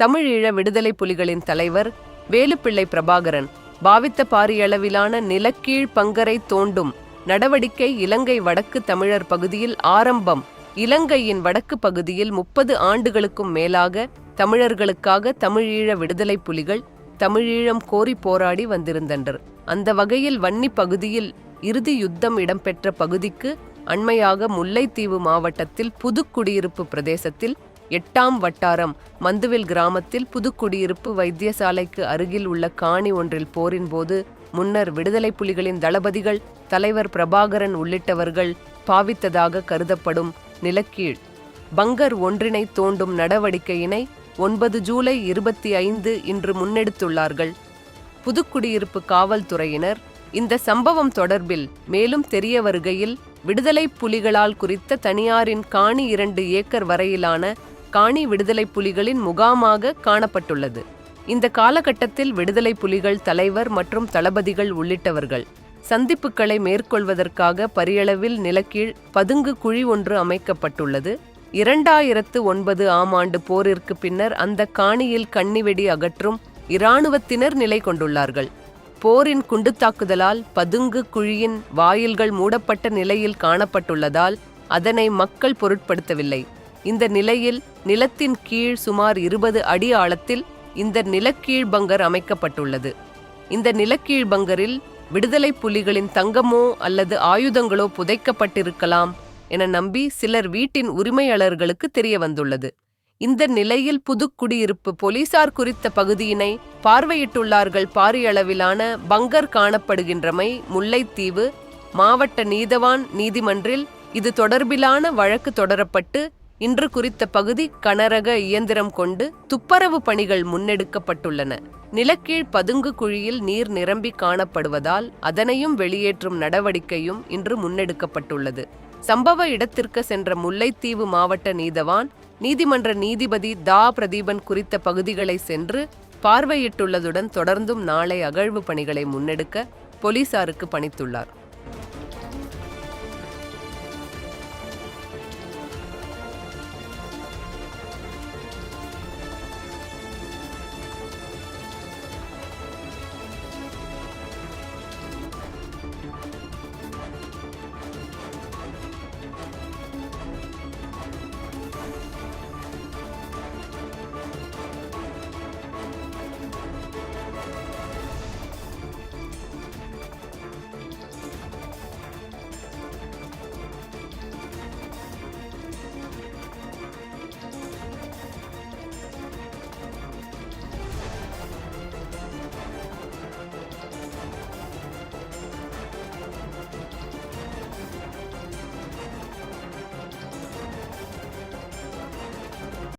தமிழீழ விடுதலை புலிகளின் தலைவர் வேலுப்பிள்ளை பிரபாகரன் பாவித்த பாரியளவிலான நிலக்கீழ் பங்கரை தோண்டும் நடவடிக்கை இலங்கை வடக்கு தமிழர் பகுதியில் ஆரம்பம். இலங்கையின் வடக்கு பகுதியில் முப்பது ஆண்டுகளுக்கும் மேலாக தமிழர்களுக்காக தமிழீழ விடுதலை புலிகள் தமிழீழம் கோரி போராடி வந்திருந்தனர். அந்த வகையில் வன்னி பகுதியில் இறுதி யுத்தம் இடம்பெற்ற பகுதிக்கு அண்மையாக முல்லைத்தீவு மாவட்டத்தில் புதுக்குடியிருப்பு பிரதேசத்தில் எட்டாம் வட்டாரம் மந்துவில் கிராமத்தில் புதுக்குடியிருப்பு வைத்தியசாலைக்கு அருகில் உள்ள காணி ஒன்றில் போரின் போது முன்னர் விடுதலை புலிகளின் தளபதிகள் தலைவர் பிரபாகரன் உள்ளிட்டவர்கள் பாவித்ததாக கருதப்படும் நிலக்கீழ். பங்கர் ஒன்றினை தோண்டும் நடவடிக்கையினை ஒன்பது ஜூலை இருபத்தி ஐந்து இன்று முன்னெடுத்துள்ளார்கள். புதுக்குடியிருப்பு காவல்துறையினர் இந்த சம்பவம் தொடர்பில் மேலும் தெரிய வருகையில் விடுதலை புலிகளால் குறித்த தனியாரின் காணி இரண்டு ஏக்கர் வரையிலான காணி விடுதலை புலிகளின் முகாமாக காணப்பட்டுள்ளது. இந்த காலகட்டத்தில் விடுதலை புலிகள் தலைவர் மற்றும் தளபதிகள் உள்ளிட்டவர்கள் சந்திப்புகளை மேற்கொள்வதற்காக பரியளவில் நிலக்கீழ் பதுங்கு குழி ஒன்று அமைக்கப்பட்டுள்ளது. இரண்டாயிரத்து ஒன்பது ஆம் ஆண்டு போரிற்கு பின்னர் அந்த காணியில் கண்ணிவெடி அகற்றும் இராணுவத்தினர் நிலை கொண்டுள்ளார்கள். போரின் குண்டுத்தாக்குதலால் பதுங்கு குழியின் வாயில்கள் மூடப்பட்ட நிலையில் காணப்பட்டுள்ளதால் அதனை மக்கள் பொருட்படுத்தவில்லை. இந்த நிலையில் நிலத்தின் கீழ் சுமார் இருபது அடி ஆழத்தில் இந்த நிலக்கீழ்பங்கர் அமைக்கப்பட்டுள்ளது. இந்த நிலக்கீழ்பங்கரில் விடுதலை புலிகளின் தங்கமோ அல்லது ஆயுதங்களோ புதைக்கப்பட்டிருக்கலாம் என நம்பி சிலர் வீட்டின் உரிமையாளர்களுக்கு தெரிய வந்துள்ளது இந்த நிலையில் புதுக்குடியிருப்பு போலீசார் குறித்த பகுதியினை பார்வையிட்டுள்ளார்கள். பாரியளவிலான பங்கர் காணப்படுகின்றமை முல்லைத்தீவு மாவட்ட நீதவான் நீதிமன்றில் இது தொடர்பிலான வழக்கு தொடரப்பட்டு இன்று குறித்த பகுதி கனரக இயந்திரம் கொண்டு துப்பரவு பணிகள் முன்னெடுக்கப்பட்டுள்ளன. நிலக்கீழ் பதுங்கு குழியில் நீர் நிரம்பி காணப்படுவதால் அதனையும் வெளியேற்றும் நடவடிக்கையும் இன்று முன்னெடுக்கப்பட்டுள்ளது. சம்பவ இடத்திற்கு சென்ற முல்லைத்தீவு மாவட்ட நீதவான் நீதிமன்ற நீதிபதி தா. பிரதீபன் குறித்த பகுதிகளை சென்று பார்வையிட்டுள்ளதுடன் தொடர்ந்தும் நாளை அகழ்வு பணிகளை முன்னெடுக்க போலீசாருக்கு பணித்துள்ளார்.